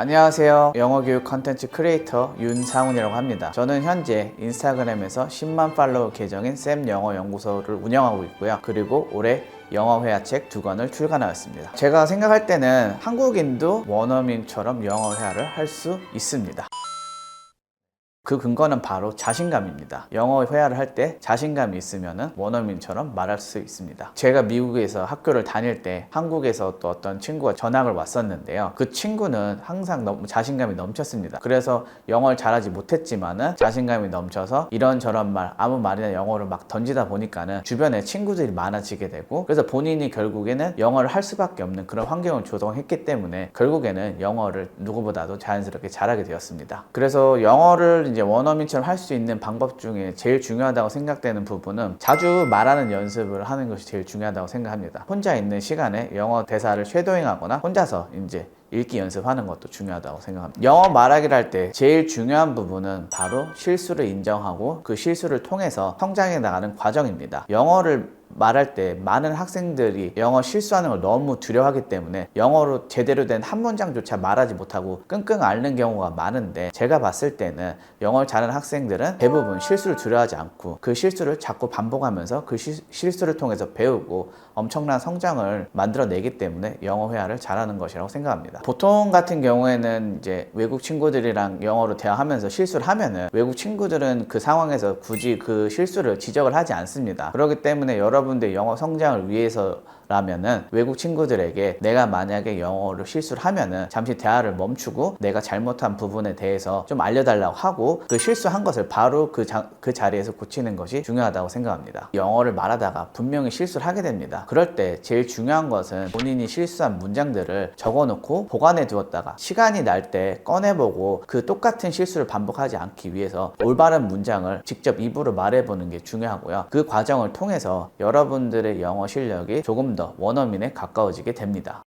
안녕하세요. 영어 교육 컨텐츠 크리에이터 윤상훈이라고 합니다. 저는 현재 인스타그램에서 10만 팔로워 계정인 쌤 영어 연구소를 운영하고 있고요. 그리고 올해 영어 회화책 두 권을 출간하였습니다. 제가 생각할 때는 한국인도 원어민처럼 영어 회화를 할 수 있습니다. 그 근거는 바로 자신감입니다. 영어 회화를 할 때 자신감이 있으면 원어민처럼 말할 수 있습니다. 제가 미국에서 학교를 다닐 때 한국에서 또 어떤 친구가 전학을 왔었는데요. 그 친구는 항상 너무 자신감이 넘쳤습니다. 그래서 영어를 잘하지 못했지만은 자신감이 넘쳐서 이런저런 말, 아무 말이나 영어를 막 던지다 보니까는 주변에 친구들이 많아지게 되고 그래서 본인이 결국에는 영어를 할 수밖에 없는 그런 환경을 조성했기 때문에 결국에는 영어를 누구보다도 자연스럽게 잘하게 되었습니다. 그래서 영어를 이제 원어민처럼 할 수 있는 방법 중에 제일 중요하다고 생각되는 부분은 자주 말하는 연습을 하는 것이 제일 중요하다고 생각합니다. 혼자 있는 시간에 영어 대사를 쉐도잉하거나 혼자서 이제 읽기 연습하는 것도 중요하다고 생각합니다. 영어 말하기를 할 때 제일 중요한 부분은 바로 실수를 인정하고 그 실수를 통해서 성장해 나가는 과정입니다. 영어를 말할 때 많은 학생들이 영어 실수하는 걸 너무 두려워하기 때문에 영어로 제대로 된 한 문장조차 말하지 못하고 끙끙 앓는 경우가 많은데 제가 봤을 때는 영어를 잘하는 학생들은 대부분 실수를 두려워하지 않고 그 실수를 자꾸 반복하면서 그 시- 실수를 통해서 배우고 엄청난 성장을 만들어내기 때문에 영어 회화를 잘하는 것이라고 생각합니다. 보통 같은 경우에는 이제 외국 친구들이랑 영어로 대화하면서 실수를 하면은 외국 친구들은 그 상황에서 굳이 그 실수를 지적을 하지 않습니다. 그렇기 때문에 여러 분들 영어 성장을 위해서 라면은 외국 친구들에게 내가 만약에 영어를 실수를 하면은 잠시 대화를 멈추고 내가 잘못한 부분에 대해서 좀 알려달라고 하고 그 실수한 것을 바로 그, 자, 그 자리에서 고치는 것이 중요하다고 생각합니다. 영어를 말하다가 분명히 실수를 하게 됩니다. 그럴 때 제일 중요한 것은 본인이 실수한 문장들을 적어놓고 보관해 두었다가 시간이 날 때 꺼내보고 그 똑같은 실수를 반복하지 않기 위해서 올바른 문장을 직접 입으로 말해보는 게 중요하고요. 그 과정을 통해서 여러분들의 영어 실력이 조금 더 원어민에 가까워지게 됩니다.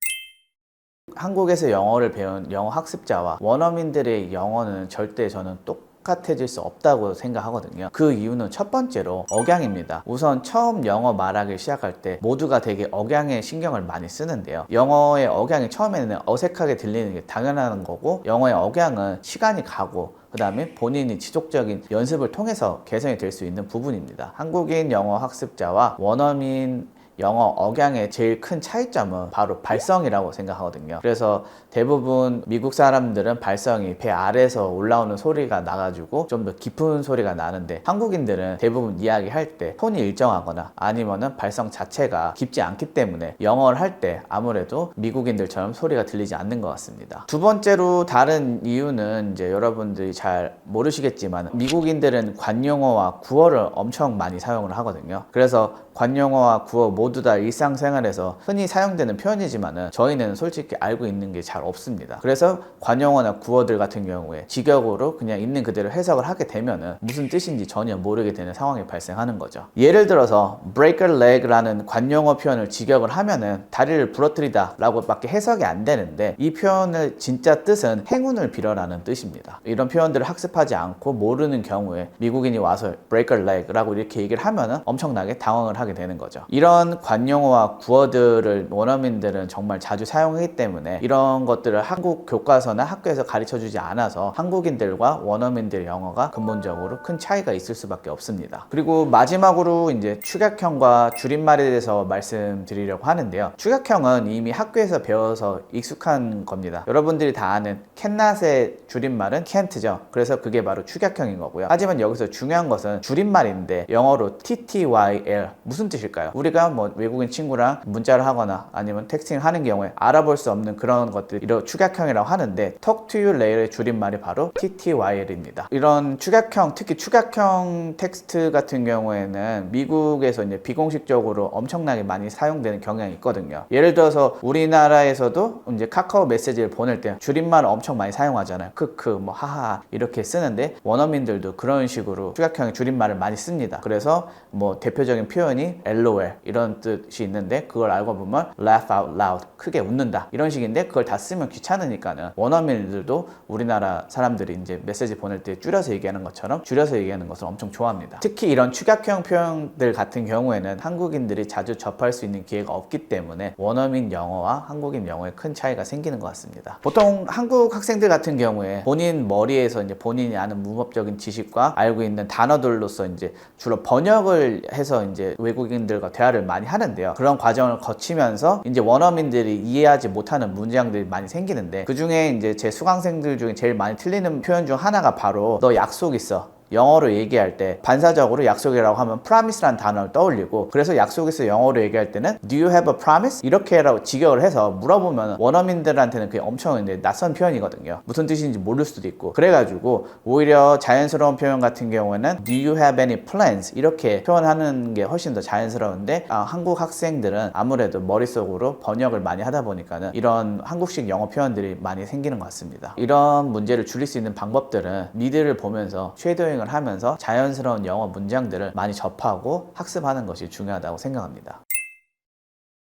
한국에서 영어를 배운 영어 학습자와 원어민들의 영어는 절대 저는 똑같아질 수 없다고 생각하거든요. 그 이유는 첫 번째로 억양입니다. 우선 처음 영어 말하기 시작할 때 모두가 되게 억양에 신경을 많이 쓰는데요. 영어의 억양이 처음에는 어색하게 들리는 게 당연한 거고 영어의 억양은 시간이 가고 그 다음에 본인이 지속적인 연습을 통해서 개선이 될 수 있는 부분입니다. 한국인 영어 학습자와 원어민 영어 억양의 제일 큰 차이점은 바로 발성이라고 생각하거든요. 그래서 대부분 미국 사람들은 발성이 배 아래에서 올라오는 소리가 나가지고 좀 더 깊은 소리가 나는데 한국인들은 대부분 이야기할 때 톤이 일정하거나 아니면은 발성 자체가 깊지 않기 때문에 영어를 할 때 아무래도 미국인들처럼 소리가 들리지 않는 것 같습니다. 두 번째로 다른 이유는 이제 여러분들이 잘 모르시겠지만 미국인들은 관용어와 구어를 엄청 많이 사용을 하거든요. 그래서 관용어와 구어 모두 다 일상생활에서 흔히 사용되는 표현이지만은 저희는 솔직히 알고 있는 게 잘 없습니다. 그래서 관용어나 구어들 같은 경우에 직역으로 그냥 있는 그대로 해석을 하게 되면은 무슨 뜻인지 전혀 모르게 되는 상황이 발생하는 거죠. 예를 들어서 break a leg라는 관용어 표현을 직역을 하면은 다리를 부러뜨리다 라고 밖에 해석이 안 되는데 이 표현의 진짜 뜻은 행운을 빌어라는 뜻입니다. 이런 표현들을 학습하지 않고 모르는 경우에 미국인이 와서 break a leg라고 이렇게 얘기를 하면은 엄청나게 당황을 하게 되는 거죠. 이런 관용어와 구어들을 원어민들은 정말 자주 사용하기 때문에 이런 것들을 한국 교과서나 학교에서 가르쳐 주지 않아서 한국인들과 원어민들 영어가 근본적으로 큰 차이가 있을 수밖에 없습니다. 그리고 마지막으로 이제 축약형과 줄임말에 대해서 말씀드리려고 하는데요. 축약형은 이미 학교에서 배워서 익숙한 겁니다. 여러분들이 다 아는 캔낫의 줄임말은 can't죠. 그래서 그게 바로 축약형인 거고요. 하지만 여기서 중요한 것은 줄임말인데 영어로 TTYL 무슨 뜻일까요? 우리가 뭐 외국인 친구랑 문자를 하거나 아니면 텍스팅을 하는 경우에 알아볼 수 없는 그런 것들 이런 축약형이라고 하는데 Talk to you later의 줄임말이 바로 TTYL입니다. 이런 축약형 특히 축약형 텍스트 같은 경우에는 미국에서 이제 비공식적으로 엄청나게 많이 사용되는 경향이 있거든요. 예를 들어서 우리나라에서도 이제 카카오 메시지를 보낼 때 줄임말을 엄청 많이 사용하잖아요. 크크, 뭐 하하 이렇게 쓰는데 원어민들도 그런 식으로 축약형의 줄임말을 많이 씁니다. 그래서 뭐 대표적인 표현이 LOL 이런 이런 뜻이 있는데 그걸 알고 보면 laugh out loud 크게 웃는다 이런 식인데 그걸 다 쓰면 귀찮으니까는 원어민들도 우리나라 사람들이 이제 메시지 보낼 때 줄여서 얘기하는 것처럼 줄여서 얘기하는 것을 엄청 좋아합니다. 특히 이런 축약형 표현들 같은 경우에는 한국인들이 자주 접할 수 있는 기회가 없기 때문에 원어민 영어와 한국인 영어에 큰 차이가 생기는 것 같습니다. 보통 한국 학생들 같은 경우에 본인 머리에서 이제 본인이 아는 문법적인 지식과 알고 있는 단어들로서 이제 주로 번역을 해서 이제 외국인들과 대화를 많이 하는데요. 그런 과정을 거치면서 이제 원어민들이 이해하지 못하는 문장들이 많이 생기는데 그 중에 이제 제 수강생들 중에 제일 많이 틀리는 표현 중 하나가 바로 너 약속 있어. 영어로 얘기할 때 반사적으로 약속이라고 하면 promise라는 단어를 떠올리고 그래서 약속 있어 영어로 얘기할 때는 do you have a promise? 이렇게라고 직역을 해서 물어보면 원어민들한테는 그게 엄청 낯선 표현이거든요. 무슨 뜻인지 모를 수도 있고 그래가지고 오히려 자연스러운 표현 같은 경우에는 do you have any plans? 이렇게 표현하는 게 훨씬 더 자연스러운데 아, 한국 학생들은 아무래도 머릿속으로 번역을 많이 하다 보니까는 이런 한국식 영어 표현들이 많이 생기는 것 같습니다. 이런 문제를 줄일 수 있는 방법들은 미드를 보면서 쉐도잉 을 하면서 자연스러운 영어 문장들을 많이 접하고 학습하는 것이 중요하다고 생각합니다.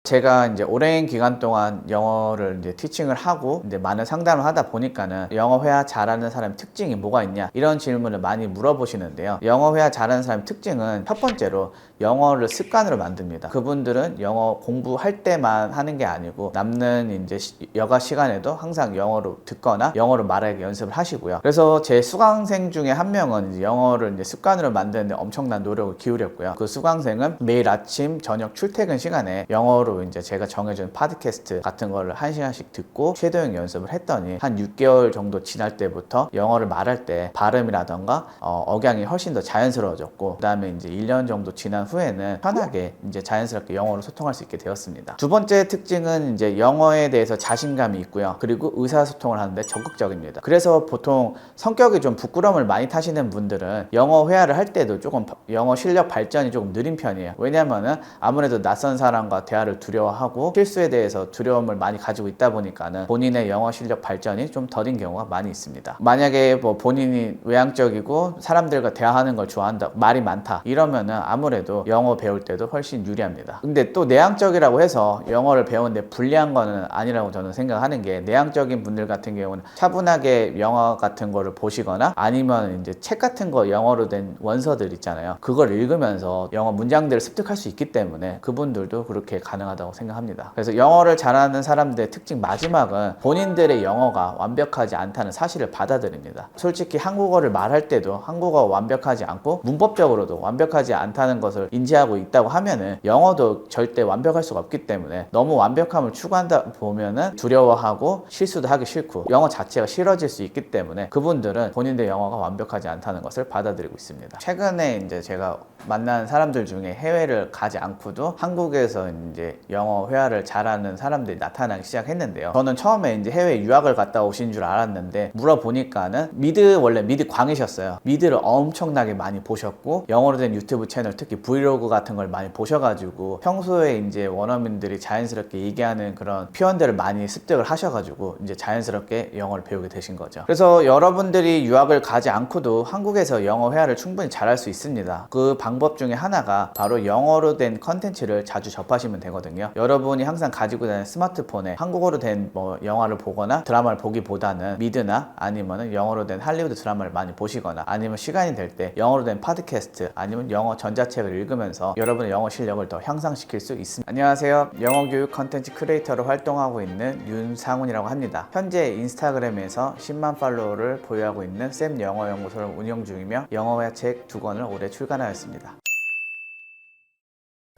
제가 이제 오랜 기간 동안 영어를 이제 티칭을 하고 이제 많은 상담을 하다 보니까는 영어 회화 잘하는 사람의 특징이 뭐가 있냐 이런 질문을 많이 물어보시는데요. 영어 회화 잘하는 사람의 특징은 첫 번째로 영어를 습관으로 만듭니다. 그분들은 영어 공부할 때만 하는 게 아니고 남는 이제 시- 여가 시간에도 항상 영어로 듣거나 영어로 말하기 연습을 하시고요. 그래서 제 수강생 중에 한 명은 이제 영어를 이제 습관으로 만드는데 엄청난 노력을 기울였고요. 그 수강생은 매일 아침 저녁 출퇴근 시간에 영어로 이제 제가 정해준 팟캐스트 같은 거를 한 시간씩 듣고 쉐도잉 연습을 했더니 한 6개월 정도 지날 때부터 영어를 말할 때 발음이라던가 어, 억양이 훨씬 더 자연스러워졌고 그다음에 이제 1년 정도 지난 후에는 편하게 이제 자연스럽게 영어로 소통할 수 있게 되었습니다. 두 번째 특징은 이제 영어에 대해서 자신감이 있고요. 그리고 의사소통을 하는데 적극적입니다. 그래서 보통 성격이 좀 부끄러움을 많이 타시는 분들은 영어 회화를 할 때도 조금 영어 실력 발전이 조금 느린 편이에요. 왜냐면은 아무래도 낯선 사람과 대화를 두려워하고 실수에 대해서 두려움을 많이 가지고 있다 보니까는 본인의 영어 실력 발전이 좀 더딘 경우가 많이 있습니다. 만약에 뭐 본인이 외향적이고 사람들과 대화하는 걸 좋아한다, 말이 많다 이러면은 아무래도 영어 배울 때도 훨씬 유리합니다. 근데 또 내향적이라고 해서 영어를 배우는데 불리한 거는 아니라고 저는 생각하는 게 내향적인 분들 같은 경우는 차분하게 영어 같은 거를 보시거나 아니면 이제 책 같은 거 영어로 된 원서들 있잖아요. 그걸 읽으면서 영어 문장들을 습득할 수 있기 때문에 그분들도 그렇게 가능하다고 생각합니다. 그래서 영어를 잘하는 사람들의 특징 마지막은 본인들의 영어가 완벽하지 않다는 사실을 받아들입니다. 솔직히 한국어를 말할 때도 한국어가 완벽하지 않고 문법적으로도 완벽하지 않다는 것을 인지하고 있다고 하면은 영어도 절대 완벽할 수가 없기 때문에 너무 완벽함을 추구한다 보면은 두려워하고 실수도 하기 싫고 영어 자체가 싫어질 수 있기 때문에 그분들은 본인의 영어가 완벽하지 않다는 것을 받아들이고 있습니다. 최근에 이제 제가 만난 사람들 중에 해외를 가지 않고도 한국에서 이제 영어 회화를 잘하는 사람들이 나타나기 시작했는데요. 저는 처음에 이제 해외 유학을 갔다 오신 줄 알았는데 물어보니까는 미드 원래 미드 광이셨어요. 미드를 엄청나게 많이 보셨고 영어로 된 유튜브 채널 특히 브이로그 같은 걸 많이 보셔가지고 평소에 이제 원어민들이 자연스럽게 얘기하는 그런 표현들을 많이 습득을 하셔가지고 이제 자연스럽게 영어를 배우게 되신 거죠. 그래서 여러분들이 유학을 가지 않고도 한국에서 영어 회화를 충분히 잘할 수 있습니다. 그 방법 중에 하나가 바로 영어로 된 컨텐츠를 자주 접하시면 되거든요. 여러분이 항상 가지고 다니는 스마트폰에 한국어로 된 뭐 영화를 보거나 드라마를 보기보다는 미드나 아니면은 영어로 된 할리우드 드라마를 많이 보시거나 아니면 시간이 될 때 영어로 된 팟캐스트 아니면 영어 전자책을 읽으면서 여러분의 영어 실력을 더 향상시킬 수 있습니다. 안녕하세요. 영어 교육 컨텐츠 크리에이터로 활동하고 있는 윤상훈이라고 합니다. 현재 인스타그램에서 10만 팔로워를 보유하고 있는 쌤 영어 연구소를 운영 중이며 영어회 책두 권을 올해 출간하였습니다.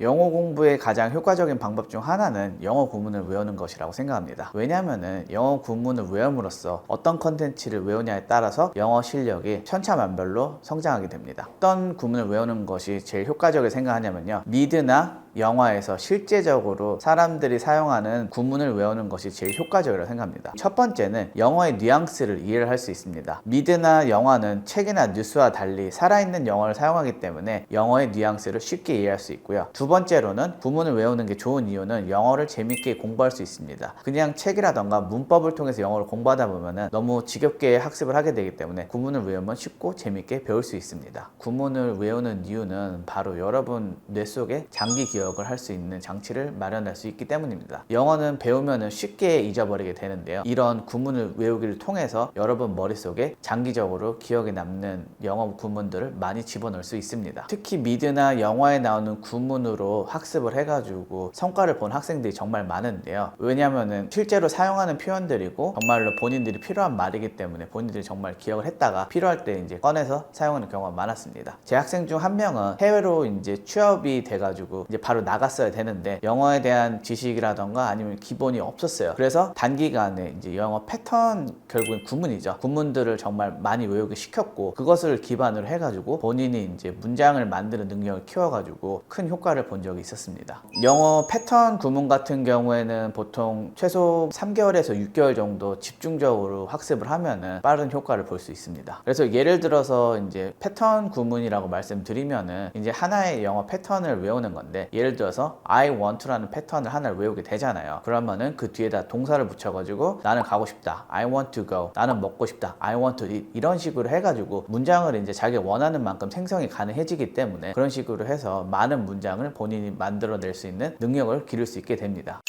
영어 공부의 가장 효과적인 방법 중 하나는 영어 구문을 외우는 것이라고 생각합니다. 왜냐하면 영어 구문을 외움으로써 어떤 컨텐츠를 외우냐에 따라서 영어 실력이 천차만별로 성장하게 됩니다. 어떤 구문을 외우는 것이 제일 효과적이라고 생각하냐면요. 미드나 영화에서 실제적으로 사람들이 사용하는 구문을 외우는 것이 제일 효과적이라고 생각합니다. 첫 번째는 영어의 뉘앙스를 이해를 할 수 있습니다. 미드나 영화는 책이나 뉴스와 달리 살아있는 영어를 사용하기 때문에 영어의 뉘앙스를 쉽게 이해할 수 있고요. 두 번째로는 구문을 외우는 게 좋은 이유는 영어를 재밌게 공부할 수 있습니다. 그냥 책이라던가 문법을 통해서 영어를 공부하다 보면은 너무 지겹게 학습을 하게 되기 때문에 구문을 외우면 쉽고 재밌게 배울 수 있습니다. 구문을 외우는 이유는 바로 여러분 뇌 속에 장기 기억 기억을 할 수 있는 장치를 마련할 수 있기 때문입니다. 영어는 배우면 쉽게 잊어버리게 되는데요. 이런 구문을 외우기를 통해서 여러분 머릿속에 장기적으로 기억에 남는 영어 구문들을 많이 집어넣을 수 있습니다. 특히 미드나 영화에 나오는 구문 으로 학습을 해가지고 성과를 본 학생들이 정말 많은데요. 왜냐하면 실제로 사용하는 표현들이고 정말로 본인들이 필요한 말이기 때문에 본인들이 정말 기억을 했다가 필요할 때 이제 꺼내서 사용하는 경우가 많았습니다. 제 학생 중 한 명은 해외로 이제 취업이 돼가지고 이제 바로 나갔어야 되는데 영어에 대한 지식이라던가 아니면 기본이 없었어요. 그래서 단기간에 이제 영어 패턴 결국엔 구문이죠. 구문들을 정말 많이 외우게 시켰고 그것을 기반으로 해가지고 본인이 이제 문장을 만드는 능력을 키워가지고 큰 효과를 본 적이 있었습니다. 영어 패턴 구문 같은 경우에는 보통 최소 3개월에서 6개월 정도 집중적으로 학습을 하면은 빠른 효과를 볼 수 있습니다. 그래서 예를 들어서 이제 패턴 구문이라고 말씀드리면은 이제 하나의 영어 패턴을 외우는 건데 예를 들어서 I want to라는 패턴을 하나를 외우게 되잖아요. 그러면은 그 뒤에다 동사를 붙여가지고 나는 가고 싶다. I want to go. 나는 먹고 싶다. I want to eat. 이런 식으로 해가지고 문장을 이제 자기가 원하는 만큼 생성이 가능해지기 때문에 그런 식으로 해서 많은 문장을 본인이 만들어낼 수 있는 능력을 기를 수 있게 됩니다.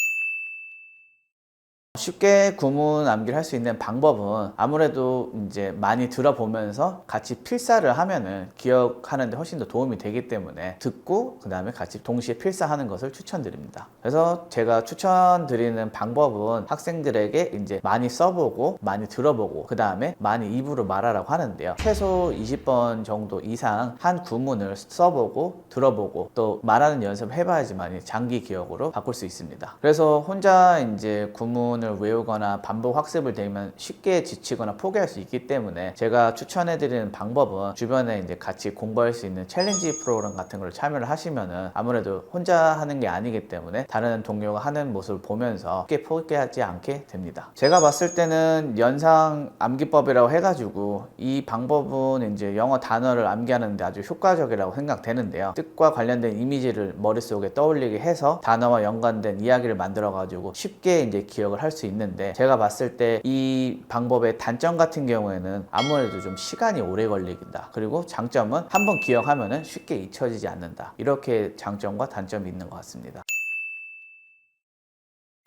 쉽게 구문 암기를 할 수 있는 방법은 아무래도 이제 많이 들어보면서 같이 필사를 하면은 기억하는데 훨씬 더 도움이 되기 때문에 듣고 그 다음에 같이 동시에 필사하는 것을 추천드립니다. 그래서 제가 추천드리는 방법은 학생들에게 이제 많이 써보고 많이 들어보고 그 다음에 많이 입으로 말하라고 하는데요. 최소 20번 정도 이상 한 구문을 써보고 들어보고 또 말하는 연습을 해봐야지만 장기 기억으로 바꿀 수 있습니다. 그래서 혼자 이제 구문을 외우거나 반복 학습을 되면 쉽게 지치거나 포기할 수 있기 때문에 제가 추천해드리는 방법은 주변에 이제 같이 공부할 수 있는 챌린지 프로그램 같은 걸 참여를 하시면은 아무래도 혼자 하는 게 아니기 때문에 다른 동료가 하는 모습을 보면서 쉽게 포기하지 않게 됩니다. 제가 봤을 때는 연상 암기법이라고 해가지고 이 방법은 이제 영어 단어를 암기하는데 아주 효과적이라고 생각되는데요. 뜻과 관련된 이미지를 머릿속에 떠올리게 해서 단어와 연관된 이야기를 만들어가지고 쉽게 이제 기억을 할수 있는데 제가 봤을 때 이 방법의 단점 같은 경우에는 아무래도 좀 시간이 오래 걸리긴다. 그리고 장점은 한번 기억하면은 쉽게 잊혀지지 않는다. 이렇게 장점과 단점이 있는 것 같습니다.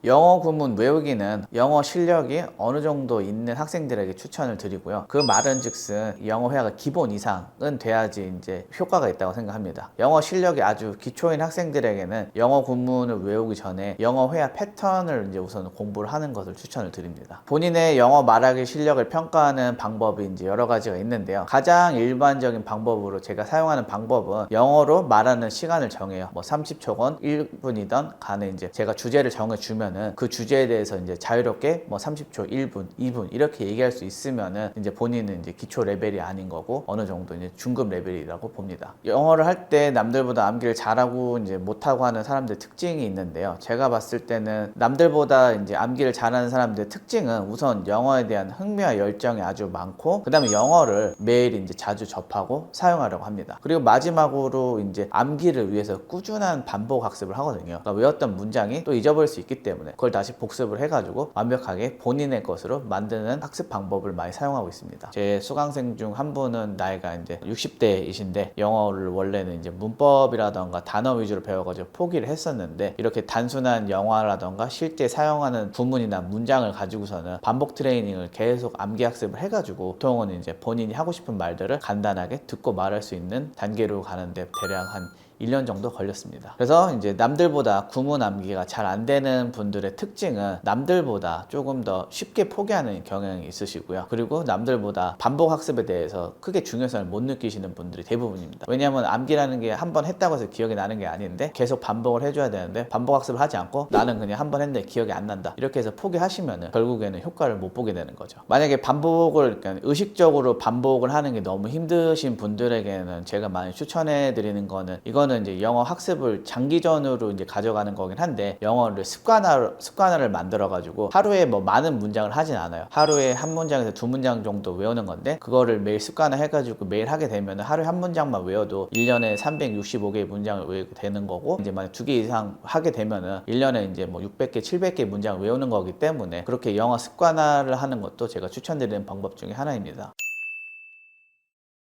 영어 구문 외우기는 영어 실력이 어느 정도 있는 학생들에게 추천을 드리고요. 그 말은 즉슨 영어 회화가 기본 이상은 돼야지 이제 효과가 있다고 생각합니다. 영어 실력이 아주 기초인 학생들에게는 영어 구문을 외우기 전에 영어 회화 패턴을 이제 우선 공부를 하는 것을 추천을 드립니다. 본인의 영어 말하기 실력을 평가하는 방법이 이제 여러 가지가 있는데요. 가장 일반적인 방법으로 제가 사용하는 방법은 영어로 말하는 시간을 정해요. 뭐 30초건 1분이던 간에 이제 제가 주제를 정해 주면 있으면은 그 주제에 대해서 이제 자유롭게 뭐 30초, 1분, 2분 이렇게 얘기할 수 있으면은 이제 본인은 이제 기초 레벨이 아닌 거고 어느 정도 이제 중급 레벨이라고 봅니다. 영어를 할 때 남들보다 암기를 잘하고 이제 못하고 하는 사람들 특징이 있는데요. 제가 봤을 때는 남들보다 이제 암기를 잘하는 사람들의 특징은 우선 영어에 대한 흥미와 열정이 아주 많고 그다음에 영어를 매일 이제 자주 접하고 사용하려고 합니다. 그리고 마지막으로 이제 암기를 위해서 꾸준한 반복 학습을 하거든요. 그러니까 외웠던 문장이 또 잊어버릴 수 있기 때문에 때문에 그걸 다시 복습을 해가지고 완벽하게 본인의 것으로 만드는 학습 방법을 많이 사용하고 있습니다. 제 수강생 중 한 분은 나이가 이제 60대이신데 영어를 원래는 이제 문법이라던가 단어 위주로 배워가지고 포기를 했었는데 이렇게 단순한 영화라던가 실제 사용하는 구문이나 문장을 가지고서는 반복 트레이닝을 계속 암기 학습을 해가지고 보통은 이제 본인이 하고 싶은 말들을 간단하게 듣고 말할 수 있는 단계로 가는데 대략 한 1년 정도 걸렸습니다. 그래서 이제 남들보다 구문 암기가 잘 안 되는 분들의 특징은 남들보다 조금 더 쉽게 포기하는 경향이 있으시고요. 그리고 남들보다 반복 학습에 대해서 크게 중요성을 못 느끼시는 분들이 대부분입니다. 왜냐하면 암기라는 게 한 번 했다고 해서 기억이 나는 게 아닌데 계속 반복을 해줘야 되는데 반복 학습을 하지 않고 나는 그냥 한 번 했는데 기억이 안 난다. 이렇게 해서 포기하시면 결국에는 효과를 못 보게 되는 거죠. 만약에 반복을 그러니까 의식적으로 반복을 하는 게 너무 힘드신 분들에게는 제가 많이 추천해 드리는 거는 이건 이거는 이제 영어 학습을 장기전으로 이제 가져가는 거긴 한데 영어를 습관화 습관화를 만들어 가지고 하루에 뭐 많은 문장을 하진 않아요. 하루에 한 문장에서 두 문장 정도 외우는 건데 그거를 매일 습관화 해 가지고 매일 하게 되면 하루에 한 문장만 외워도 1년에 365개의 문장을 외우게 되는 거고 이제 만약 두 개 이상 하게 되면은 1년에 이제 뭐 600개, 700개 문장을 외우는 거기 때문에 그렇게 영어 습관화를 하는 것도 제가 추천드리는 방법 중에 하나입니다.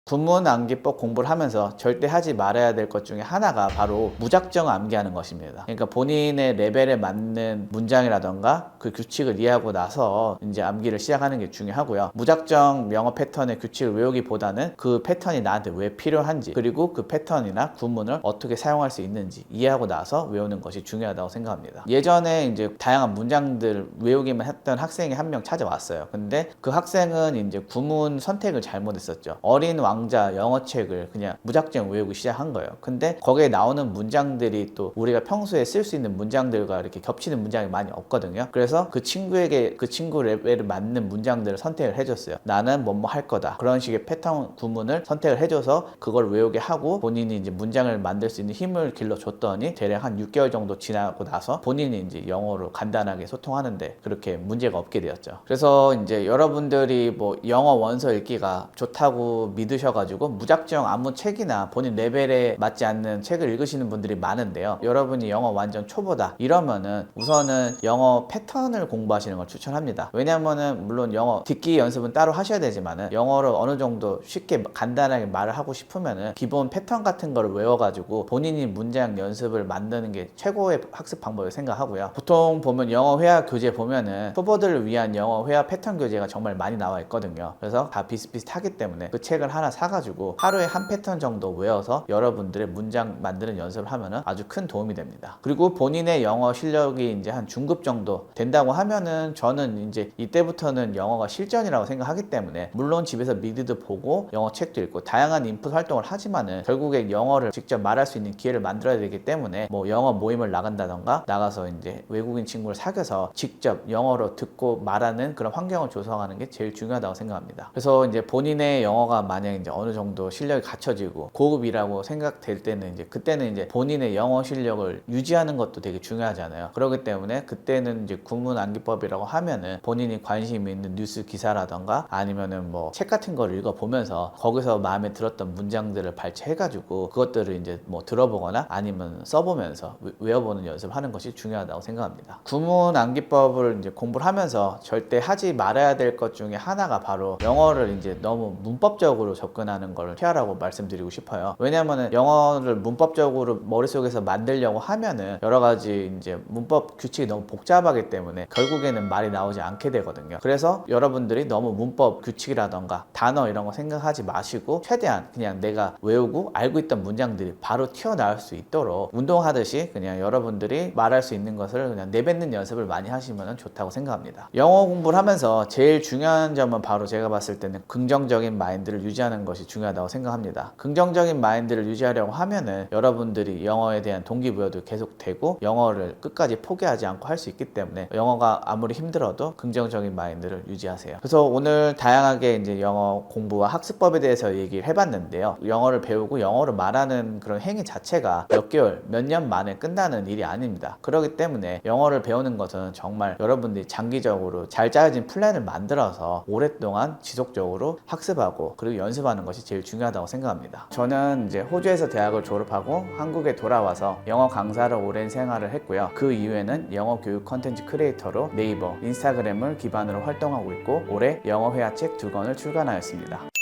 구문 암기법 공부를 하면서 절대 하지 말아야 될 것 중에 하나가 바로 무작정 암기하는 것입니다. 그러니까 본인의 레벨에 맞는 문장이라던가 그 규칙을 이해하고 나서 이제 암기를 시작하는 게 중요하고요. 무작정 영어 패턴의 규칙을 외우기보다는 그 패턴이 나한테 왜 필요한지 그리고 그 패턴이나 구문을 어떻게 사용할 수 있는지 이해하고 나서 외우는 것이 중요하다고 생각합니다. 예전에 이제 다양한 문장들 외우기만 했던 학생이 한 명 찾아왔어요. 근데 그 학생은 이제 구문 선택을 잘못했었죠. 어린 왕자 영어 책을 그냥 무작정 외우기 시작한 거예요. 근데 거기에 나오는 문장들이 또 우리가 평소에 쓸 수 있는 문장들과 이렇게 겹치는 문장이 많이 없거든요. 그래서 그 친구에게 그 친구 레벨에 맞는 문장들을 선택을 해줬어요. 나는 뭐뭐 할 거다. 그런 식의 패턴 구문을 선택을 해줘서 그걸 외우게 하고 본인이 이제 문장을 만들 수 있는 힘을 길러줬더니 대략 한 6개월 정도 지나고 나서 본인이 이제 영어로 간단하게 소통하는데 그렇게 문제가 없게 되었죠. 그래서 이제 여러분들이 뭐 영어 원서 읽기가 좋다고 믿으셔 가지고 무작정 아무 책이나 본인 레벨에 맞지 않는 책을 읽으시는 분들이 많은데요. 여러분이 영어 완전 초보다 이러면은 우선은 영어 패턴을 공부하시는 걸 추천합니다. 왜냐면은 물론 영어 듣기 연습은 따로 하셔야 되지만은 영어를 어느 정도 쉽게 간단하게 말을 하고 싶으면은 기본 패턴 같은 거를 외워가지고 본인이 문장 연습을 만드는 게 최고의 학습 방법을 생각하고요. 보통 보면 영어 회화 교재 보면은 초보들을 위한 영어 회화 패턴 교재가 정말 많이 나와 있거든요. 그래서 다 비슷비슷하기 때문에 그 책을 하나 사가지고 하루에 한 패턴 정도 외워서 여러분들의 문장 만드는 연습을 하면은 아주 큰 도움이 됩니다. 그리고 본인의 영어 실력이 이제 한 중급 정도 된다고 하면은 저는 이제 이때부터는 영어가 실전이라고 생각하기 때문에 물론 집에서 미드도 보고 영어 책도 읽고 다양한 인풋 활동을 하지만은 결국에 영어를 직접 말할 수 있는 기회를 만들어야 되기 때문에 뭐 영어 모임을 나간다던가 나가서 이제 외국인 친구를 사귀어서 직접 영어로 듣고 말하는 그런 환경을 조성하는 게 제일 중요하다고 생각합니다. 그래서 이제 본인의 영어가 만약 이제 어느 정도 실력이 갖춰지고 고급이라고 생각될 때는 이제 그때는 이제 본인의 영어 실력을 유지하는 것도 되게 중요하잖아요. 그렇기 때문에 그때는 이제 구문 암기법이라고 하면은 본인이 관심 있는 뉴스 기사라던가 아니면은 뭐 책 같은 걸 읽어 보면서 거기서 마음에 들었던 문장들을 발췌해 가지고 그것들을 이제 뭐 들어보거나 아니면 써보면서 외- 외워보는 연습하는 것이 중요하다고 생각합니다. 구문 암기법을 이제 공부를 하면서 절대 하지 말아야 될 것 중에 하나가 바로 영어를 이제 너무 문법적으로 접 근하는 걸 피하라고 말씀드리고 싶어요. 왜냐면은 영어를 문법적으로 머릿속에서 만들려고 하면은 여러 가지 이제 문법 규칙이 너무 복잡하기 때문에 결국에는 말이 나오지 않게 되거든요. 그래서 여러분들이 너무 문법 규칙이라던가 단어 이런 거 생각하지 마시고 최대한 그냥 내가 외우고 알고 있던 문장들이 바로 튀어나올 수 있도록 운동하듯이 그냥 여러분들이 말할 수 있는 것을 그냥 내뱉는 연습을 많이 하시면 좋다고 생각합니다. 영어 공부를 하면서 제일 중요한 점은 바로 제가 봤을 때는 긍정적인 마인드를 유지하는 것이 중요하다고 생각합니다. 긍정적인 마인드를 유지하려고 하면은 여러분들이 영어에 대한 동기부여도 계속 되고 영어를 끝까지 포기하지 않고 할 수 있기 때문에 영어가 아무리 힘들어도 긍정적인 마인드를 유지하세요. 그래서 오늘 다양하게 이제 영어 공부와 학습법에 대해서 얘기를 해봤는데요. 영어를 배우고 영어를 말하는 그런 행위 자체가 몇 개월, 몇 년 만에 끝나는 일이 아닙니다. 그렇기 때문에 영어를 배우는 것은 정말 여러분들이 장기적으로 잘 짜여진 플랜을 만들어서 오랫동안 지속적으로 학습하고 그리고 연습하는 것이 제일 중요하다고 생각합니다. 저는 이제 호주에서 대학을 졸업하고 한국에 돌아와서 영어 강사를 오랜 생활을 했고요. 그 이후에는 영어 교육 컨텐츠 크리에이터로 네이버, 인스타그램을 기반으로 활동하고 있고 올해 영어 회화책 두 권을 출간하였습니다.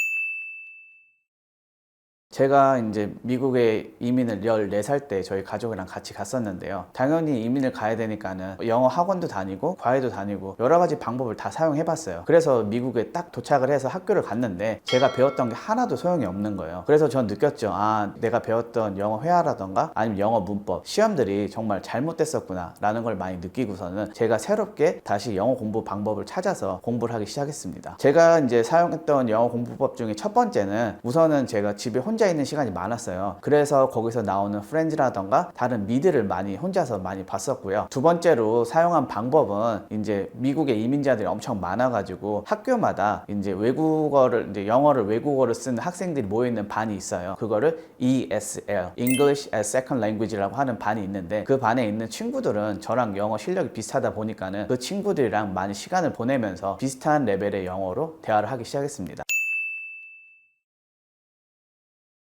제가 이제 미국에 이민을 14살 때 저희 가족이랑 같이 갔었는데요. 당연히 이민을 가야 되니까는 영어 학원도 다니고 과외도 다니고 여러 가지 방법을 다 사용해 봤어요. 그래서 미국에 딱 도착을 해서 학교를 갔는데 제가 배웠던 게 하나도 소용이 없는 거예요. 그래서 전 느꼈죠. 아, 내가 배웠던 영어 회화라던가 아니면 영어 문법 시험들이 정말 잘못됐었구나 라는 걸 많이 느끼고서는 제가 새롭게 다시 영어 공부 방법을 찾아서 공부를 하기 시작했습니다. 제가 이제 사용했던 영어 공부법 중에 첫 번째는 우선은 제가 집에 혼자 있는 시간이 많았어요. 그래서 거기서 나오는 프렌즈라던가 다른 미드를 많이 혼자서 많이 봤었고요. 두 번째로 사용한 방법은 이제 미국의 이민자들이 엄청 많아가지고 학교마다 이제 외국어를 이제 영어를 외국어로 쓰는 학생들이 모여 있는 반이 있어요. 그거를 ESL English as Second Language라고 하는 반이 있는데 그 반에 있는 친구들은 저랑 영어 실력이 비슷하다 보니까는 그 친구들이랑 많이 시간을 보내면서 비슷한 레벨의 영어로 대화를 하기 시작했습니다.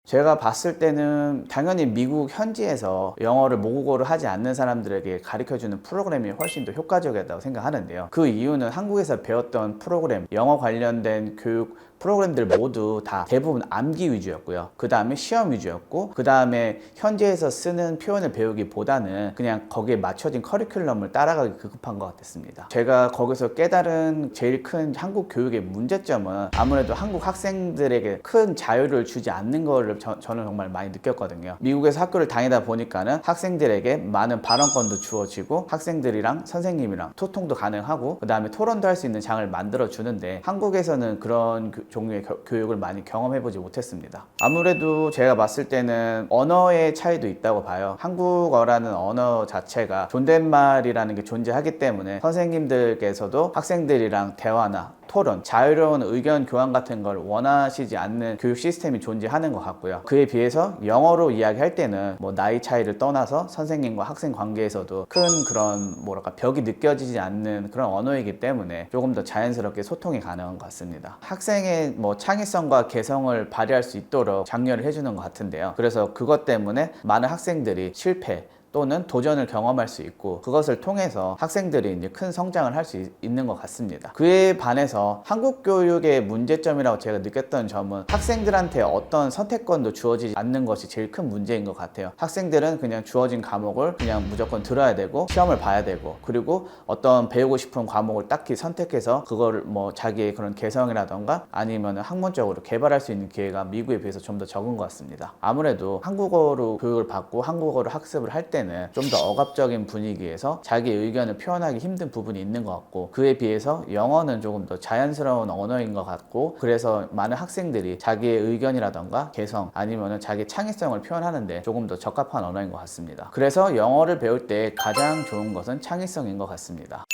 제가 봤을 때는 당연히 미국 현지에서 영어를 모국어로 하지 않는 사람들에게 가르쳐주는 프로그램이 훨씬 더 효과적이었다고 생각하는데요. 그 이유는 한국에서 배웠던 프로그램, 영어 관련된 교육 프로그램들 모두 다 대부분 암기 위주였고요. 그 다음에 시험 위주였고, 그 다음에 현지에서 쓰는 표현을 배우기보다는 그냥 거기에 맞춰진 커리큘럼을 따라가기 급급한 것 같았습니다. 제가 거기서 깨달은 제일 큰 한국 교육의 문제점은 아무래도 한국 학생들에게 큰 자유를 주지 않는 거를 저, 저는 정말 많이 느꼈거든요. 미국에서 학교를 다니다 보니까는 학생들에게 많은 발언권도 주어지고 학생들이랑 선생님이랑 소통도 가능하고 그 다음에 토론도 할 수 있는 장을 만들어 주는데 한국에서는 그런 교- 종류의 겨- 교육을 많이 경험해 보지 못했습니다. 아무래도 제가 봤을 때는 언어의 차이도 있다고 봐요. 한국어라는 언어 자체가 존댓말이라는 게 존재하기 때문에 선생님들께서도 학생들이랑 대화나 토론, 자유로운 의견 교환 같은 걸 원하시지 않는 교육 시스템이 존재하는 것 같고요. 그에 비해서 영어로 이야기할 때는 뭐 나이 차이를 떠나서 선생님과 학생 관계에서도 큰 그런 뭐랄까 벽이 느껴지지 않는 그런 언어이기 때문에 조금 더 자연스럽게 소통이 가능한 것 같습니다. 학생의 뭐 창의성과 개성을 발휘할 수 있도록 장려를 해주는 것 같은데요. 그래서 그것 때문에 많은 학생들이 실패, 또는 도전을 경험할 수 있고 그것을 통해서 학생들이 이제 큰 성장을 할 수 있는 것 같습니다. 그에 반해서 한국 교육의 문제점이라고 제가 느꼈던 점은 학생들한테 어떤 선택권도 주어지지 않는 것이 제일 큰 문제인 것 같아요. 학생들은 그냥 주어진 과목을 그냥 무조건 들어야 되고 시험을 봐야 되고 그리고 어떤 배우고 싶은 과목을 딱히 선택해서 그걸 뭐 자기의 그런 개성이라던가 아니면 학문적으로 개발할 수 있는 기회가 미국에 비해서 좀 더 적은 것 같습니다. 아무래도 한국어로 교육을 받고 한국어로 학습을 할때 는 좀 더 억압적인 분위기에서 자기 의견을 표현하기 힘든 부분이 있는 것 같고 그에 비해서 영어는 조금 더 자연스러운 언어인 것 같고 그래서 많은 학생들이 자기의 의견이라던가 개성 아니면 자기 창의성을 표현하는데 조금 더 적합한 언어인 것 같습니다. 그래서 영어를 배울 때 가장 좋은 것은 창의성인 것 같습니다.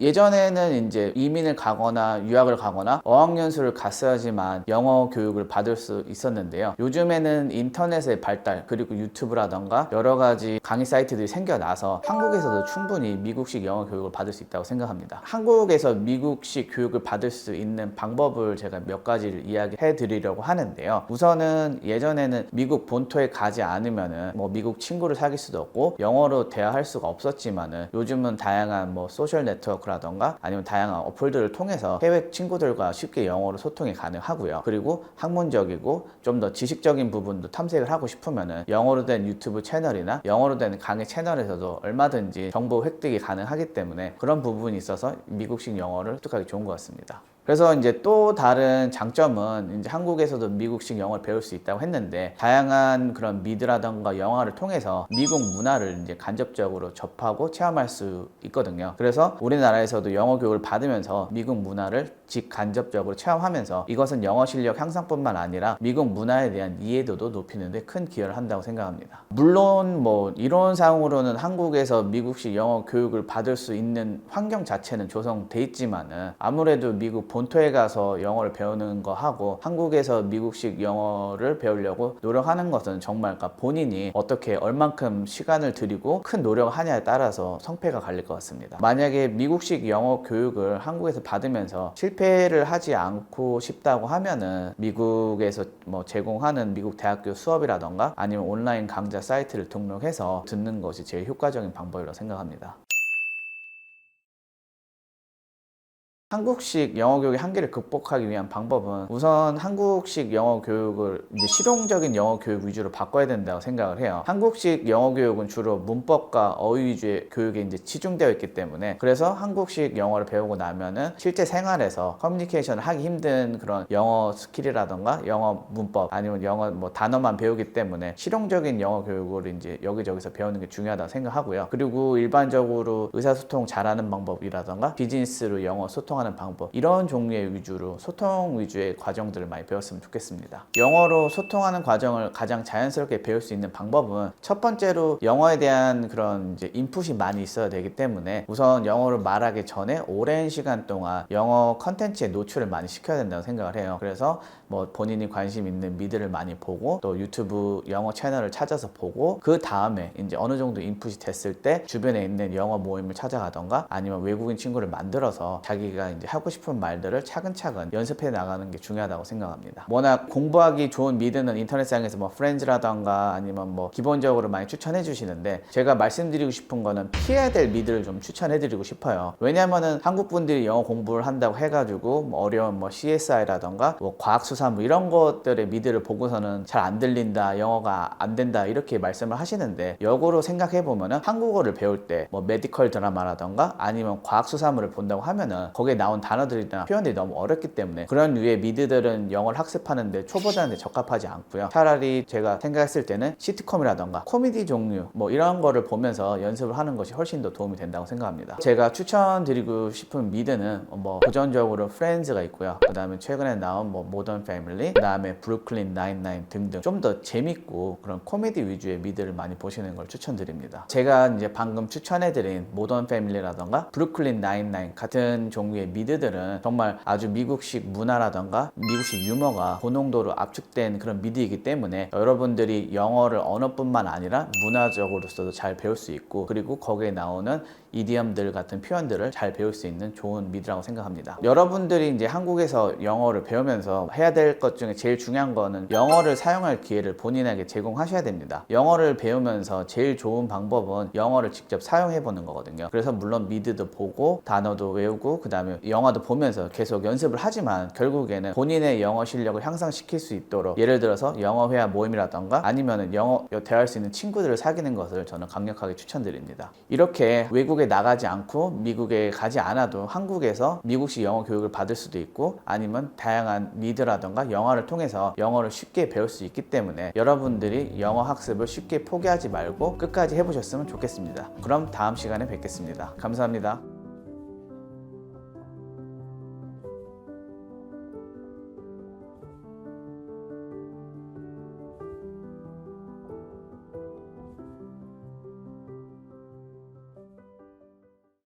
예전에는 이제 이민을 가거나 유학을 가거나 어학연수를 갔어야지만 영어 교육을 받을 수 있었는데요. 요즘에는 인터넷의 발달 그리고 유튜브라던가 여러 가지 강의 사이트들이 생겨나서 한국에서도 충분히 미국식 영어 교육을 받을 수 있다고 생각합니다. 한국에서 미국식 교육을 받을 수 있는 방법을 제가 몇 가지를 이야기해 드리려고 하는데요. 우선은 예전에는 미국 본토에 가지 않으면은 뭐 미국 친구를 사귈 수도 없고 영어로 대화할 수가 없었지만은 요즘은 다양한 뭐 소셜 네트워크 라던가 아니면 다양한 어플들을 통해서 해외 친구들과 쉽게 영어로 소통이 가능하고요. 그리고 학문적이고 좀 더 지식적인 부분도 탐색을 하고 싶으면은 영어로 된 유튜브 채널이나 영어로 된 강의 채널에서도 얼마든지 정보 획득이 가능하기 때문에 그런 부분이 있어서 미국식 영어를 습득하기 좋은 것 같습니다. 그래서 이제 또 다른 장점은 이제 한국에서도 미국식 영어를 배울 수 있다고 했는데 다양한 그런 미드라던가 영화를 통해서 미국 문화를 이제 간접적으로 접하고 체험할 수 있거든요. 그래서 우리나라에서도 영어 교육을 받으면서 미국 문화를 직간접적으로 체험하면서 이것은 영어 실력 향상뿐만 아니라 미국 문화에 대한 이해도도 높이는 데 큰 기여를 한다고 생각합니다. 물론 뭐 이론상으로는 한국에서 미국식 영어 교육을 받을 수 있는 환경 자체는 조성돼 있지만은 아무래도 미국 본토에 가서 영어를 배우는 거 하고 한국에서 미국식 영어를 배우려고 노력하는 것은 정말 그러니까 본인이 어떻게 얼만큼 시간을 들이고 큰 노력을 하냐에 따라서 성패가 갈릴 것 같습니다. 만약에 미국식 영어 교육을 한국에서 받으면서 실패를 하지 않고 싶다고 하면은 미국에서 뭐 제공하는 미국 대학교 수업이라던가 아니면 온라인 강좌 사이트를 등록해서 듣는 것이 제일 효과적인 방법이라고 생각합니다. 한국식 영어 교육의 한계를 극복하기 위한 방법은 우선 한국식 영어 교육을 이제 실용적인 영어 교육 위주로 바꿔야 된다고 생각을 해요. 한국식 영어 교육은 주로 문법과 어휘 위주의 교육에 이제 치중되어 있기 때문에 그래서 한국식 영어를 배우고 나면은 실제 생활에서 커뮤니케이션을 하기 힘든 그런 영어 스킬이라던가 영어 문법 아니면 영어 뭐 단어만 배우기 때문에 실용적인 영어 교육을 이제 여기저기서 배우는 게 중요하다고 생각하고요. 그리고 일반적으로 의사소통 잘하는 방법이라던가 비즈니스로 영어 소통하는 방법 이런 종류의 위주로 소통 위주의 과정들을 많이 배웠으면 좋겠습니다. 영어로 소통하는 과정을 가장 자연스럽게 배울 수 있는 방법은 첫 번째로 영어에 대한 그런 이제 인풋이 많이 있어야 되기 때문에 우선 영어를 말하기 전에 오랜 시간 동안 영어 컨텐츠에 노출을 많이 시켜야 된다고 생각을 해요. 그래서 뭐 본인이 관심 있는 미드를 많이 보고 또 유튜브 영어 채널을 찾아서 보고 그 다음에 이제 어느 정도 인풋이 됐을 때 주변에 있는 영어 모임을 찾아가던가 아니면 외국인 친구를 만들어서 자기가 이제 하고 싶은 말들을 차근차근 연습해 나가는 게 중요하다고 생각합니다. 워낙 공부하기 좋은 미드는 인터넷상에서 뭐 프렌즈라던가 아니면 뭐 기본적으로 많이 추천해 주시는데 제가 말씀드리고 싶은 거는 피해야 될 미드를 좀 추천해 드리고 싶어요. 왜냐면은 한국 분들이 영어 공부를 한다고 해가지고 뭐 어려운 뭐 CSI라던가 뭐 과학수사무 이런 것들의 미드를 보고서는 잘 안 들린다, 영어가 안 된다 이렇게 말씀을 하시는데 역으로 생각해 보면은 한국어를 배울 때 뭐 메디컬 드라마라던가 아니면 과학수사물을 본다고 하면은 거기에 나온 단어들이나 표현들이 너무 어렵기 때문에 그런 류의 미드들은 영어를 학습하는데 초보자한테 적합하지 않고요. 차라리 제가 생각했을 때는 시트콤이라던가 코미디 종류 뭐 이런 거를 보면서 연습을 하는 것이 훨씬 더 도움이 된다고 생각합니다. 제가 추천드리고 싶은 미드는 뭐 고전적으로 프렌즈가 있고요. 그 다음에 최근에 나온 뭐 모던 패밀리, 그 다음에 브루클린 나인나인 등등 좀 더 재밌고 그런 코미디 위주의 미드를 많이 보시는 걸 추천드립니다. 제가 이제 방금 추천해드린 모던 패밀리라던가 브루클린 나인나인 같은 종류의 미드들은 정말 아주 미국식 문화라던가 미국식 유머가 고농도로 압축된 그런 미드이기 때문에 여러분들이 영어를 언어뿐만 아니라 문화적으로서도 잘 배울 수 있고 그리고 거기에 나오는 이디엄들 같은 표현들을 잘 배울 수 있는 좋은 미드라고 생각합니다. 여러분들이 이제 한국에서 영어를 배우면서 해야 될 것 중에 제일 중요한 거는 영어를 사용할 기회를 본인에게 제공하셔야 됩니다. 영어를 배우면서 제일 좋은 방법은 영어를 직접 사용해 보는 거거든요. 그래서 물론 미드도 보고 단어도 외우고 그 다음에 영화도 보면서 계속 연습을 하지만 결국에는 본인의 영어 실력을 향상시킬 수 있도록 예를 들어서 영어 회화 모임이라던가 아니면은 영어 대화할 수 있는 친구들을 사귀는 것을 저는 강력하게 추천드립니다. 이렇게 외국에 나가지 않고 미국에 가지 않아도 한국에서 미국식 영어 교육을 받을 수도 있고 아니면 다양한 미드라던가 영화를 통해서 영어를 쉽게 배울 수 있기 때문에 여러분들이 영어 학습을 쉽게 포기하지 말고 끝까지 해보셨으면 좋겠습니다. 그럼 다음 시간에 뵙겠습니다. 감사합니다.